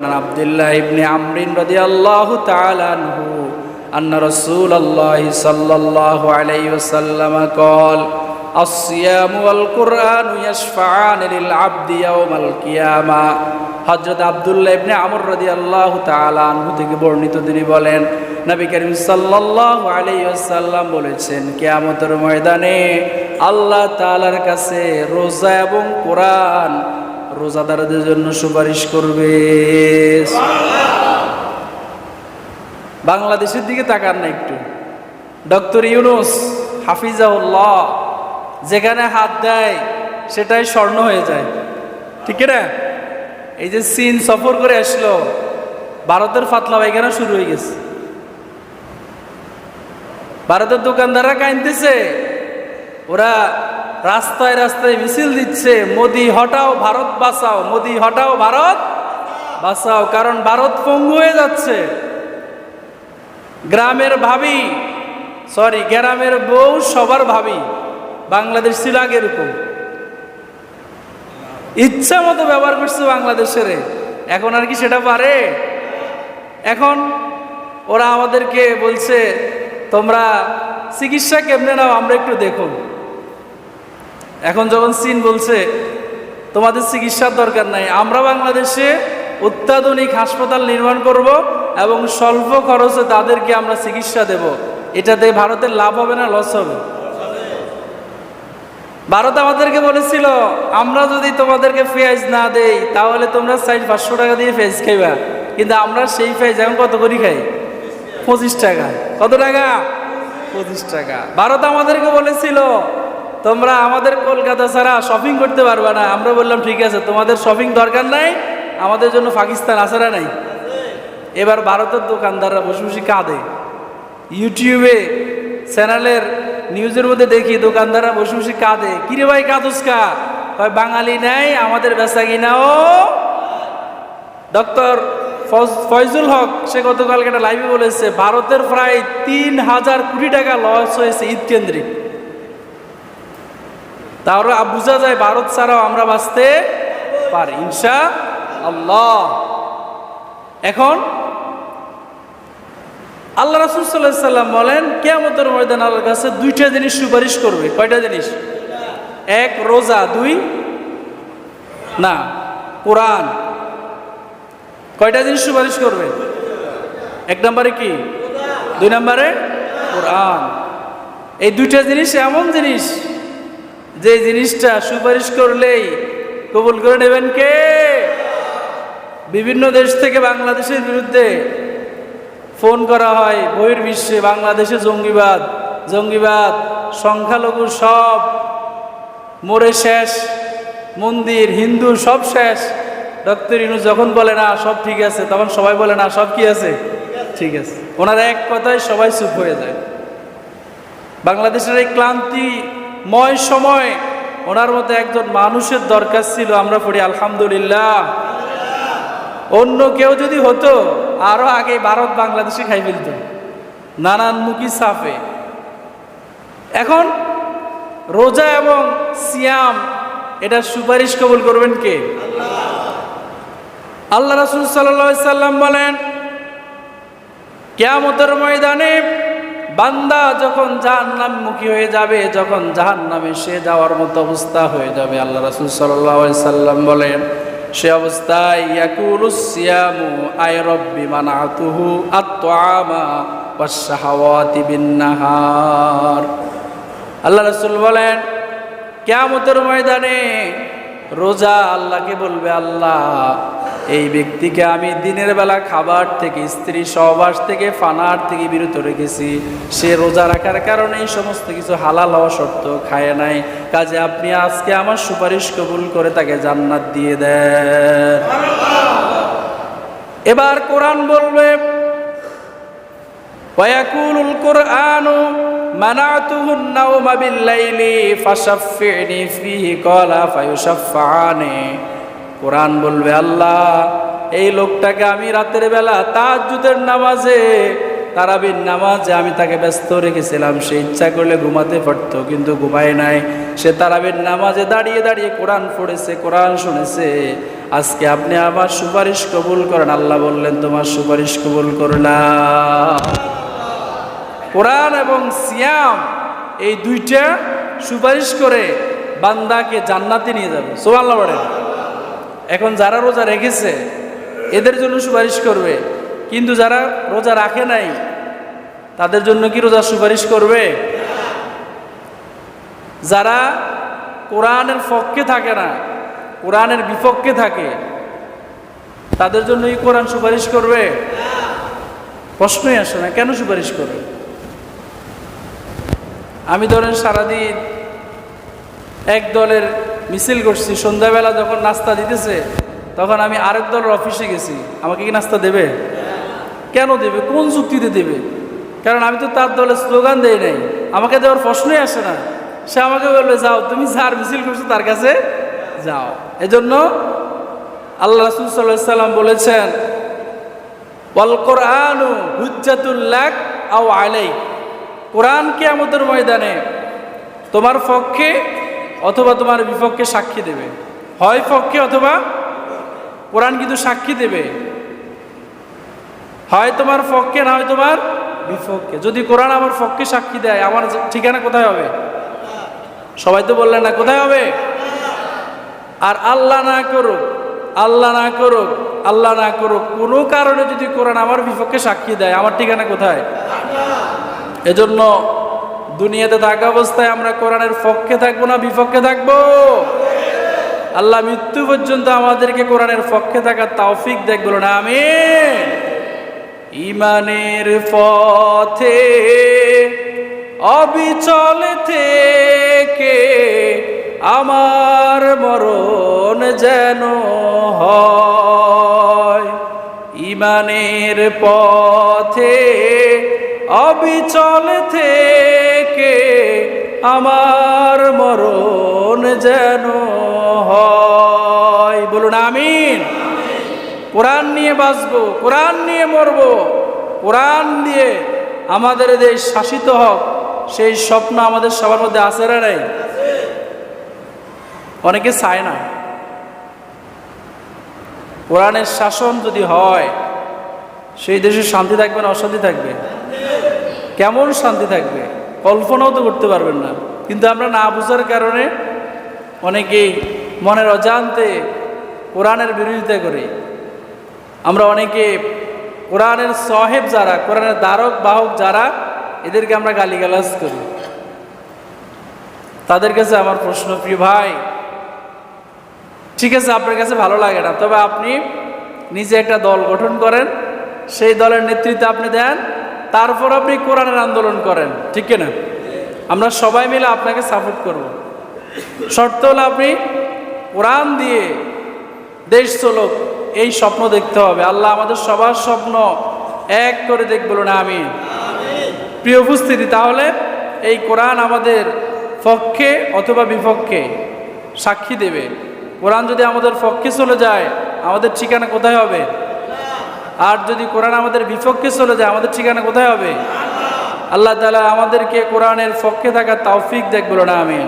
عن عبد الله بن عمرو رضي الله تعالى عنه أن رسول الله صلى الله عليه وسلم قال الصيام والقرآن يشفعان للعبد يوم القيامة হজরত আবদুল্লাহ ইবনে আমর রাদিয়াল্লাহু তাআলা আনহু থেকে বর্ণিত তিনি বলেন নবী করিম সাল্লাল্লাহু আলাইহি ওয়াসাল্লাম বলেছেন কিয়ামতের ময়দানে আল্লাহ তাআলার কাছে রোজা এবং কোরআন রোজাদারদের জন্য সুপারিশ করবে। বাংলাদেশের দিকে তাকান না একটু। ডক্টর ইউনুস, হাফিজাউল্লাহ, যেখানে হাত দেয়, সেটাই স্বর্ণ হয়ে যায়। ঠিক না? এই যে চীন সফর করে আসলো, ভারতের ফাতলা পায়খানা শুরু হয়ে গেছে। ভারতের দোকানদাররা কাইনতেছে ওরা রাস্তায় রাস্তায় মিছিল দিচ্ছে, মোদি হটাও ভারত বাঁচাও, মোদি হটাও ভারত বাঁচাও। কারণ ভারত পঙ্গু হয়ে যাচ্ছে। গ্রামের ভাবি সরি গ্রামের বউ সবার ভাবি, বাংলাদেশ ছিল আগে এরকম ইচ্ছা মতো ব্যবহার করছে বাংলাদেশের। এখন আর কি সেটা পারে? এখন ওরা আমাদেরকে বলছে, তোমরা চিকিৎসা কেমনে নাও, আমরা একটু দেখুন। এখন যখন চীন বলছে, তোমাদের চিকিৎসার দরকার নাই, আমরা বাংলাদেশে অত্যাধুনিক হাসপাতাল নির্মাণ করব এবং স্বল্প খরচে তাদেরকে আমরা চিকিৎসা দেব। এটাতে ভারতের লাভ হবে না লস হবে? ভারত আমাদেরকে বলেছিল, আমরা যদি তোমাদেরকে পেঁয়াজ না দেই, তাহলে তোমরা সাইড পাঁচশো টাকা দিয়ে পেঁয়াজ খাইবা। কিন্তু আমরা সেই পেঁয়াজ এখন কত করি খাই? পঁচিশ টাকা। কত টাকা? পঁচিশ টাকা। ভারত আমাদেরকে বলেছিল তোমরা আমাদের কলকাতা ছাড়া শপিং করতে পারবে না। আমরা বললাম, ঠিক আছে, তোমাদের শপিং দরকার নাই, আমাদের জন্য পাকিস্তান আসারা নাই। এবার ভারতের দোকানদাররা বসে বসে কাঁদে। ইউটিউবে চ্যানেলের নিউজের মধ্যে দেখি দোকানদাররা বসে বসে কাঁদে। কিরে ভাই কাদুসকা কয়, বাঙালি নাই, আমাদের বেচা কিনাও ডক্টর ফয়জুল হক, সে গতকালকে একটা লাইভে বলেছে, ভারতের প্রায় তিন হাজার কোটি টাকা লস হয়েছে ঈদ কেন্দ্রিক। তাহলে বোঝা যায় ভারত ছাড়াও আমরা বাঁচতে পারি। ইনশা আল্লাহ এখন আল্লাহ রাসুল সাল্লাহ সাল্লাম বলেন, কেয়ামতের ময়দান আল্লাহর কাছে দুইটা জিনিস সুপারিশ করবে। কয়টা জিনিস? এক, রোজা। দুই, না, কোরআন। কয়টা জিনিস সুপারিশ করবে? এক নম্বরে কি? দুই নম্বরে কোরআন। এই দুইটা জিনিস এমন জিনিস যে জিনিসটা সুপারিশ করলেই কবুল করে নেবেন কে? বিভিন্ন দেশ থেকে বাংলাদেশের বিরুদ্ধে ফোন করা হয় বহির্বিশ্বে বাংলাদেশে জঙ্গিবাদ জঙ্গিবাদ, সংখ্যালঘু সব মোড়ে শেষ, মন্দির, হিন্দু সব শেষ। ডক্টর ইনু যখন বলে, না, সব ঠিক আছে, তখন সবাই বলে, না, সব কি আছে? ঠিক আছে। ওনার এক কথায় সবাই চুপ হয়ে যায়। বাংলাদেশের এই ক্লান্তিময় সময়। ওনার মতো একজন মানুষের দরকার ছিল, আমরা পড়ি আলহামদুলিল্লাহ। অন্য কেউ যদি হতো, আরও আগে ভারত বাংলাদেশে খাই ফেলত। নানান মুখী সাফে। এখন রোজা এবং সিয়াম, এটা সুপারিশ কবুল করবেন কে? আল্লাহ রাসুল সাল্লা সাল্লাম বলেন, কেয়ামতের ময়দানে বান্দা যখন জাহান্নাম মুখী হয়ে যাবে, যখন জাহান্নামে সে যাওয়ার মতো অবস্থা হয়ে যাবে। আল্লাহ রাসুল সাল্লাহ সাল্লাম বলেন, সে অবস্থায় ইয়াকুলুসিয়ামু আয় রব্বি মানাতুহু আত্মআমা ওয়াশাহাওয়াতি বিন্নাহার। আল্লাহ রাসূল বলেন, কিয়ামতের ময়দানে রোজা আল্লাহকে বলবে, আল্লাহ এই ব্যক্তিকে আমি দিনের বেলা খাবার থেকে স্ত্রী সহবাস থেকে ফানার থেকে বিরত রেখেছি সে রোজা রাখার কারণে এই সমস্ত কিছু হালাল হওয়া সত্য খায় নাই কাজে আপনি আজকে আমার সুপারিশ কবুল করে তাকে জান্নাত দিয়ে দেন এবার কোরআন বলবে ويقول القرآن منعته النوم بالليل فشفعني فيه قال فيشفعان কোরআন বলবে, আল্লাহ, এই লোকটাকে আমি রাতের বেলা তাহাজ্জুদের নামাজে, তারাবির নামাজে আমি তাকে ব্যস্ত রেখেছিলাম। সে ইচ্ছা করলে ঘুমাতে পারতো, কিন্তু ঘুমায় নাই। সে তারাবির নামাজে দাঁড়িয়ে দাঁড়িয়ে কোরআন পড়েছে, কোরআন শুনেছে। আজকে আপনি আমার সুপারিশ কবুল করেন। আল্লাহ বললেন, তোমার সুপারিশ কবুল করলাম। কোরআন এবং সিয়াম, এই দুইটা সুপারিশ করে বান্দাকে জান্নাতে নিয়ে যাবে। সোমাল্লা বলেন। এখন যারা রোজা রেখেছে, এদের জন্য সুপারিশ করবে। কিন্তু যারা রোজা রাখে নাই, তাদের জন্য কি রোজা সুপারিশ করবে? যারা কোরআনের পক্ষে থাকে না, কোরআনের বিপক্ষে থাকে, তাদের জন্য এই কোরআন সুপারিশ করবে? প্রশ্নই আসে না, কেন সুপারিশ করবে? আমি ধরেন সারাদিন এক দলের মিছিল করছি, সন্ধ্যাবেলা যখন নাস্তা দিতেছে, তখন আমি আরেক দলের অফিসে গেছি। আমাকে কি নাস্তা দেবে? কেন দেবে? কোন যুক্তিতে দেবে? কারণ আমি তো তার দলের স্লোগান দেই নাই। আমাকে দেওয়ার প্রশ্নই আসে না। সে আমাকে বলবে, যাও, তুমি যার মিছিল করছ তার কাছে যাও। এজন্য আল্লাহ রাসুল সাল্লাহ সাল্লাম বলেছেন কোরআনু কোরআন কে আমাদের ময়দানে তোমার পক্ষে অথবা তোমার বিপক্ষে সাক্ষী দেবে। হয় পক্ষে অথবা কোরআন কিন্তু সাক্ষী দেবে। হয় তোমার পক্ষে, না হয় তোমার বিপক্ষে। যদি কোরআন আমার পক্ষে সাক্ষী দেয়, আমার ঠিকানা কোথায় হবে? সবাই তো বললেন না, কোথায় হবে? আর আল্লাহ না করুক, আল্লাহ না করুক, আল্লাহ না করুক, কোনো কারণে যদি কোরআন আমার বিপক্ষে সাক্ষী দেয়, আমার ঠিকানা কোথায়? এজন্য দুনিয়াতে থাকা অবস্থায় আমরা কোরআনের পক্ষে থাকব না বিপক্ষে থাকব? আল্লাহ মৃত্যু পর্যন্ত আমাদেরকে কোরআনের পক্ষে থাকার তৌফিক দেখব না আমি ইমানের পথে অবিচল থেকে আমার মরণ যেন হয়। ইমানের পথে অবিচল থেকে আমার মরণ যেন হয়। বলুন আমিন। কোরআন নিয়ে বাঁচবো, কোরআন নিয়ে মরবো, কোরআন দিয়ে আমাদের দেশ শাসিত হোক, সেই স্বপ্ন আমাদের সবার মধ্যে আছে না নাই? অনেকে চায় না। কোরআনের শাসন যদি হয়, সেই দেশে শান্তি থাকবে না অশান্তি থাকবে? কেমন শান্তি থাকবে? কল্পনাও তো করতে পারবেন না। কিন্তু আমরা না বুঝার কারণে অনেকেই মনের অজান্তে কোরআনের বিরোধিতা করি। আমরা অনেকে কোরআনের সহেব যারা, কোরআনের দ্বারক বাহক যারা, এদেরকে আমরা গালিগালাজ করি। তাদের কাছে আমার প্রশ্ন, প্রিয় ভাই, ঠিক আছে, আপনার কাছে ভালো লাগে না, তবে আপনি নিজে একটা দল গঠন করেন। সেই দলের নেতৃত্ব আপনি দেন তারপর আপনি কোরআনের আন্দোলন করেন, ঠিক না আমরা সবাই মিলে আপনাকে সাপোর্ট করব। শর্ত হলো আপনি কোরআন দিয়ে দেশ চলক, এই স্বপ্ন দেখতে হবে। আল্লাহ আমাদের সবার স্বপ্ন এক করে দেখ বলুন আমি প্রিয় উপস্থিতি, তাহলে এই কোরআন আমাদের পক্ষে অথবা বিপক্ষে সাক্ষী দেবে। কোরআন যদি আমাদের পক্ষে চলে যায়, আমাদের ঠিকানা কোথায় হবে? আর যদি কোরআন আমাদের বিপক্ষে চলে যায়, আমাদের ঠিকানা কোথায় হবে? আল্লাহ তালা আমাদেরকে কোরআনের পক্ষে থাকা তাওফিক দেখব না আমি